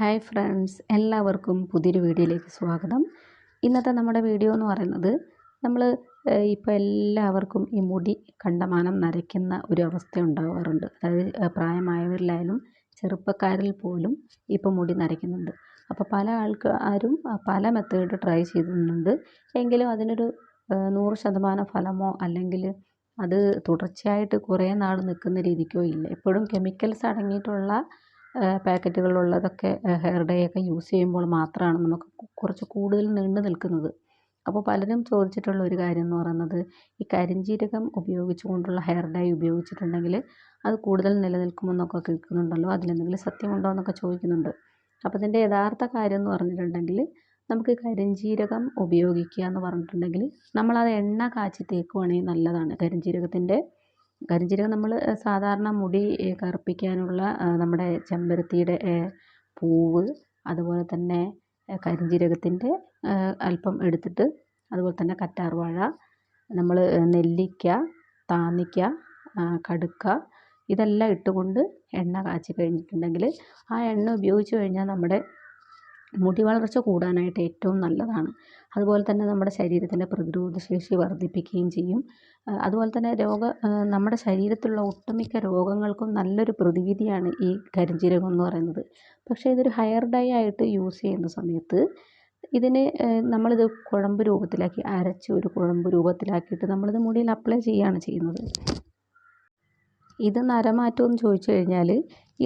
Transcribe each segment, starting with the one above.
Hi friends എല്ലാവർക്കും പുതിയൊരു വീഡിയോയിലേക്ക് സ്വാഗതം. ഇന്നത്തെ നമ്മുടെ വീഡിയോ എന്ന് പറയുന്നത് നമ്മൾ ഇപ്പോൾ എല്ലാവർക്കും ഈ മുടി കണ്ടമാനം നരയ്ക്കുന്ന ഒരു അവസ്ഥ ഉണ്ടാകാറുണ്ട് അതായത് പ്രായമായവരിലായാലും ചെറുപ്പക്കാരിൽ പോലും ഇപ്പോൾ മുടി നരയ്ക്കുന്നുണ്ട്. അപ്പോൾ പല ആൾക്കാരും പല മെത്തേഡ് ട്രൈ ചെയ്യുന്നുണ്ട് എങ്കിലും അതിനൊരു നൂറ് ശതമാനം ഫലമോ അല്ലെങ്കിൽ അത് തുടർച്ചയായിട്ട് കുറേ നാൾ നിൽക്കുന്ന രീതിക്കോ ഇല്ല. എപ്പോഴും കെമിക്കൽസ് അടങ്ങിയിട്ടുള്ള പാക്കറ്റുകളിലുള്ളതൊക്കെ ഹെയർ ഡേ ഒക്കെ യൂസ് ചെയ്യുമ്പോൾ മാത്രമാണ് നമുക്ക് കുറച്ച് കൂടുതൽ നീണ്ടു നിൽക്കുന്നത്. അപ്പോൾ പലരും ചോദിച്ചിട്ടുള്ള ഒരു കാര്യം എന്ന് പറയുന്നത് ഈ കരിഞ്ജീരകം ഉപയോഗിച്ചുകൊണ്ടുള്ള ഹെയർ ഡൈ ഉപയോഗിച്ചിട്ടുണ്ടെങ്കിൽ അത് കൂടുതൽ നിലനിൽക്കുമെന്നൊക്കെ കേൾക്കുന്നുണ്ടല്ലോ അതിലെന്തെങ്കിലും സത്യമുണ്ടോ എന്നൊക്കെ ചോദിക്കുന്നുണ്ട്. അപ്പോൾ ഇതിന്റെ യഥാർത്ഥ കാര്യം എന്ന് പറഞ്ഞിട്ടുണ്ടെങ്കിൽ നമുക്ക് കരിഞ്ജീരകം ഉപയോഗിക്കുക എന്ന് പറഞ്ഞിട്ടുണ്ടെങ്കിൽ നമ്മളത് എണ്ണ കാച്ചി തേക്കുകയാണെങ്കിൽ നല്ലതാണ്. കരിഞ്ജീരകത്തിന്റെ കരിഞ്ജീരകം നമ്മൾ സാധാരണ മുടി കറുപ്പിക്കാനുള്ള നമ്മുടെ ചെമ്പരത്തിയുടെ പൂവ് അതുപോലെ തന്നെ കരിഞ്ജീരകത്തിന്റെ അല്പം എടുത്തിട്ട് അതുപോലെ തന്നെ കറ്റാർവാഴ നമ്മൾ നെല്ലിക്ക താന്നിക്ക കടുക്ക ഇതെല്ലാം ഇട്ടുകൊണ്ട് എണ്ണ കാച്ചി കഴിഞ്ഞിട്ടുണ്ടെങ്കിൽ ആ എണ്ണ ഉപയോഗിച്ച് കഴിഞ്ഞാൽ നമ്മുടെ മുടി വളർച്ച കൂടാനായിട്ട് ഏറ്റവും നല്ലതാണ്. അതുപോലെ തന്നെ നമ്മുടെ ശരീരത്തിന്റെ പ്രതിരോധശേഷി വർദ്ധിപ്പിക്കുകയും ചെയ്യും. അതുപോലെ തന്നെ രോഗ നമ്മുടെ ശരീരത്തിലുള്ള ഒട്ടുമിക്ക രോഗങ്ങൾക്കും നല്ലൊരു പ്രതിവിധിയാണ് ഈ കരിഞ്ജീരകം എന്ന് പറയുന്നത്. പക്ഷേ ഇതൊരു ഹെയർ ഡൈ ആയിട്ട് യൂസ് ചെയ്യുന്ന സമയത്ത് ഇതിനെ നമ്മളിത് കുഴമ്പ് രൂപത്തിലാക്കി അരച്ച് ഒരു കുഴമ്പ് രൂപത്തിലാക്കിയിട്ട് നമ്മളിത് മുടിയിൽ അപ്ലൈ ചെയ്യുകയാണ് ചെയ്യുന്നത്. ഇത് നരമാറ്റം എന്ന് ചോദിച്ചു കഴിഞ്ഞാൽ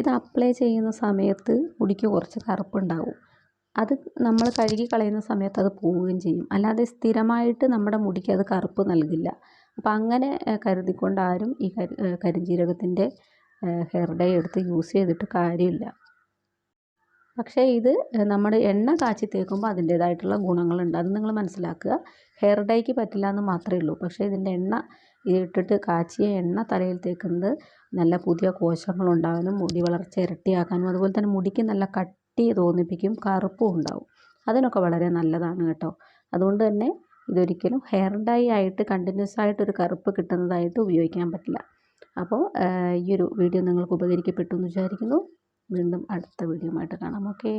ഇത് അപ്ലൈ ചെയ്യുന്ന സമയത്ത് മുടിക്ക് കുറച്ച് കറുപ്പുണ്ടാവും. അത് നമ്മൾ കഴുകി കളയുന്ന സമയത്ത് അത് പോവുകയും ചെയ്യും. അല്ലാതെ സ്ഥിരമായിട്ട് നമ്മുടെ മുടിക്ക് അത് കറുപ്പ് നൽകില്ല. അപ്പം അങ്ങനെ കരുതിക്കൊണ്ട് ആരും ഈ കരി കരിഞ്ജീരകത്തിന്റെ ഹെയർ ഡൈ എടുത്ത് യൂസ് ചെയ്തിട്ട് കാര്യമില്ല. പക്ഷേ ഇത് നമ്മുടെ എണ്ണ കാച്ചി തേക്കുമ്പോൾ അതിന്റേതായിട്ടുള്ള ഗുണങ്ങളുണ്ട്. അത് നിങ്ങൾ മനസ്സിലാക്കുക. ഹെയർ ഡൈക്ക് പറ്റില്ല എന്ന് മാത്രമേ ഉള്ളൂ. പക്ഷേ ഇതിന്റെ എണ്ണ ഇട്ടിട്ട് കാച്ചിയ എണ്ണ തലയിൽ തേക്കുന്നത് നല്ല പുതിയ കോശങ്ങളുണ്ടാകാനും മുടി വളർച്ച ഇരട്ടിയാക്കാനും അതുപോലെ തന്നെ മുടിക്ക് നല്ല കട്ടി തോന്നിപ്പിക്കും കറുപ്പും ഉണ്ടാവും. അതിനൊക്കെ വളരെ നല്ലതാണ് കേട്ടോ. അതുകൊണ്ട് തന്നെ ഇതൊരിക്കലും ഹെയർ ഡൈ ആയിട്ട് കണ്ടിന്യൂസ് ആയിട്ട് ഒരു കറുപ്പ് കിട്ടുന്നതായിട്ട് ഉപയോഗിക്കാൻ പറ്റില്ല. അപ്പോൾ ഈ ഒരു വീഡിയോ നിങ്ങൾക്ക് ഉപകരിക്കപ്പെട്ടു എന്ന് വിചാരിക്കുന്നു. വീണ്ടും അടുത്ത വീഡിയോ ആയിട്ട് കാണാം. ഓക്കേ